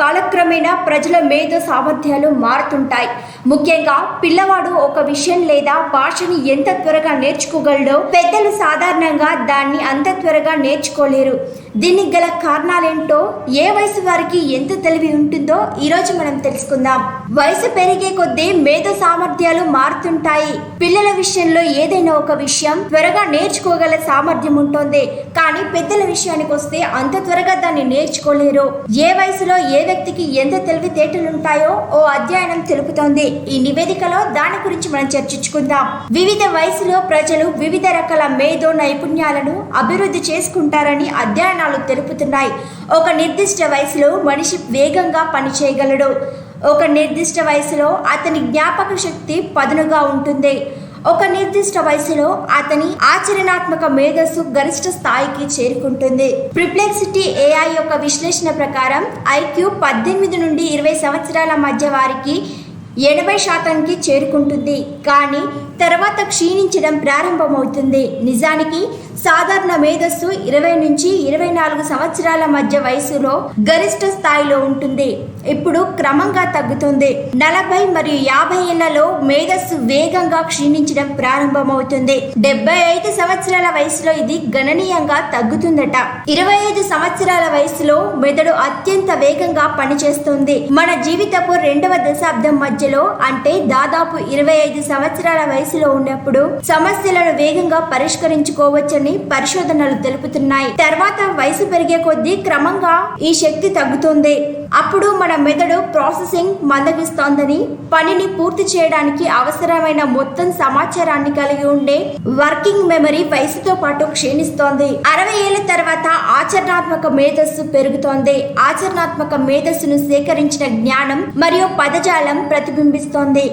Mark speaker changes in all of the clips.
Speaker 1: కాలక్రమేణా ప్రజల మేధో సామర్థ్యాలు మారుతుంటాయి. ముఖ్యంగా పిల్లవాడు ఒక విషయం లేదా భాషని ఎంత త్వరగా నేర్చుకోగలడో పెద్దలు సాధారణంగా దాన్ని అంత త్వరగా నేర్చుకోలేరు. దీనికి గల కారణాలేంటో ఏ వయసు వారికి ఎంత తెలివి ఉంటుందో ఈరోజు మనం తెలుసుకుందాం. వయసు పెరిగే కొద్దీ మేధో సామర్థ్యాలు మారుతుంటాయి. పిల్లల విషయంలో ఏదైనా ఒక విషయం త్వరగా నేర్చుకోగల సామర్థ్యం ఉంటుంది. కానీ పెద్దల విషయానికి వస్తే అంత త్వరగా దాన్ని నేర్చుకోలేరు. ఏ వయసులో ఏ వ్యక్తికి ఎంత తెలివితేటలుంటాయో ఓ అధ్యయనం తెలుపుతోంది. ఈ నివేదికలో దాని గురించి మనం చర్చించుకుందాం. వివిధ వయసులో ప్రజలు వివిధ రకాల మేధో నైపుణ్యాలను అభివృద్ధి చేసుకుంటారని అధ్యయనం అధ్యయనాలు తెలుపుతున్నాయి. ఒక నిర్దిష్ట వయసులో మనిషి వేగంగా పనిచేయగలడు. ఒక నిర్దిష్ట వయసులో అతని జ్ఞాపక శక్తి పదునుగా ఉంటుంది. ఒక నిర్దిష్ట వయసులో అతని ఆచరణాత్మక మేధస్సు గరిష్ట స్థాయికి చేరుకుంటుంది. ప్రిప్లెక్సిటీ ఏఐ యొక్క విశ్లేషణ ప్రకారం ఐక్యూ పద్దెనిమిది నుండి ఇరవై సంవత్సరాల మధ్య వారికి ఎనభై శాతానికి చేరుకుంటుంది. కానీ తర్వాత క్షీణించడం ప్రారంభమవుతుంది. నిజానికి సాధారణ మేధస్సు ఇరవై నుంచి ఇరవై నాలుగు సంవత్సరాల మధ్య వయసులో గరిష్ట స్థాయిలో ఉంటుంది. ఇప్పుడు క్రమంగా తగ్గుతుంది. నలభై మరియు యాభై ఏళ్ళలో మేధస్సు వేగంగా క్షీణించడం ప్రారంభమవుతుంది. డెబ్బై ఐదు సంవత్సరాల వయసులో ఇది గణనీయంగా తగ్గుతుందట. ఇరవై ఐదు సంవత్సరాల వయసులో మెదడు అత్యంత వేగంగా పనిచేస్తుంది. మన జీవితపు రెండవ దశాబ్దం మధ్యలో అంటే దాదాపు ఇరవై ఐదు సంవత్సరాల వయసులో ఉన్నప్పుడు సమస్యలను వేగంగా పరిష్కరించుకోవచ్చు పరిష్కరించుకోవచ్చని పరిశోధనలు తెలుపుతున్నాయి. తర్వాత వయసు పెరిగే కొద్దీ క్రమంగా ఈ శక్తి తగ్గుతుంది. అప్పుడు మన మెదడు ప్రాసెసింగ్ మందగిస్తోందని పనిని పూర్తి చేయడానికి అవసరమైన మొత్తం సమాచారాన్ని కలిగి ఉండే వర్కింగ్ మెమరీ వయసుతో పాటు క్షీణిస్తోంది. అరవై ఏళ్ళ తర్వాత ఆచరణాత్మక మేధస్సు పెరుగుతోంది. ఆచరణాత్మక మేధస్సును సేకరించిన జ్ఞానం మరియు పదజాలం ప్రతిబింబిస్తోంది.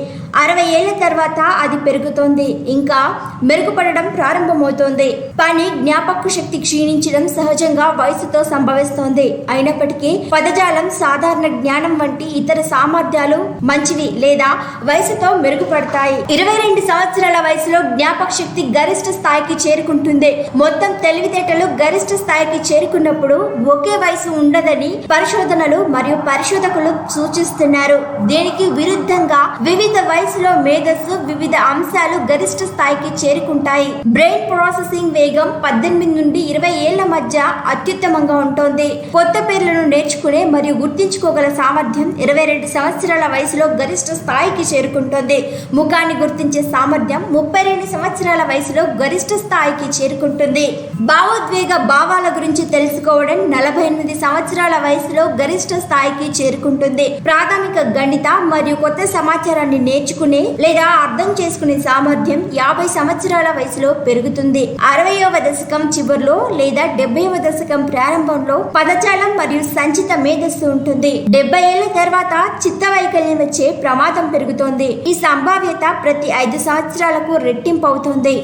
Speaker 1: అరవై ఏళ్ళ తర్వాత అది పెరుగుతోంది. ఇంకా మెరుగుపడడం ప్రారంభమవుతోంది. పని జ్ఞాపక శక్తి క్షీణించడం సహజంగా వయసుతో సంభవిస్తోంది. అయినప్పటికీ పదజాలం సాధారణ జ్ఞానం వంటి ఇతర సామర్థ్యాలు మంచివి లేదా వయసుతో మెరుగుపడతాయి. ఇరవై రెండు సంవత్సరాల వయసులో జ్ఞాపక శక్తి గరిష్ట స్థాయికి చేరుకుంటుంది. మొత్తం తెలివితేటలు గరిష్ట స్థాయికి చేరు చేరుకున్నప్పుడు ఒకే వయసు ఉండదని పరిశోధనలు మరియు పరిశోధకులు సూచిస్తున్నారు. దీనికి విరుద్ధంగా వివిధ వయసులో మేధస్సు వివిధ అంశాలు గరిష్ట స్థాయికి చేరుకుంటాయి. బ్రెయిన్ ప్రాసెసింగ్ వేగం పద్దెనిమిది నుండి ఇరవై ఏళ్ళ మధ్య అత్యుత్తమంగా ఉంటుంది. కొత్త పేర్లను నేర్చుకునే మరియు గుర్తించుకోగల సామర్థ్యం ఇరవై రెండు సంవత్సరాల వయసులో గరిష్ట స్థాయికి చేరుకుంటుంది. ముఖాన్ని గుర్తించే సామర్థ్యం ముప్పై రెండు సంవత్సరాల వయసులో గరిష్ట స్థాయికి చేరుకుంటుంది. భావోద్వేగ భావాల గురించి తెలుసుకోవడం నలభై ఎనిమిది సంవత్సరాల వయసులో గరిష్ట స్థాయికి చేరుకుంటుంది. ప్రాథమిక గణిత మరియు కొత్త సమాచారాన్ని నేర్చుకునే లేదా అర్థం చేసుకునే సామర్థ్యం యాభై సంవత్సరాల వయసులో పెరుగుతుంది. అరవయవ దశకం చివరిలో లేదా డెబ్బైవ దశకం ప్రారంభంలో పదజాలం మరియు సంచిత మేధస్సు ఉంటుంది. డెబ్బై ఏళ్ళ తర్వాత చిత్త వైకల్యం వచ్చే ప్రమాదం పెరుగుతోంది. ఈ సంభావ్యత ప్రతి ఐదు సంవత్సరాలకు రెట్టింపు అవుతుంది.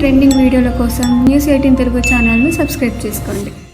Speaker 2: ట్రెండింగ్ వీడియోల కోసం న్యూస్ ఎయిటీన్ తెలుగు ఛానల్ను సబ్స్క్రైబ్ చేసుకోండి.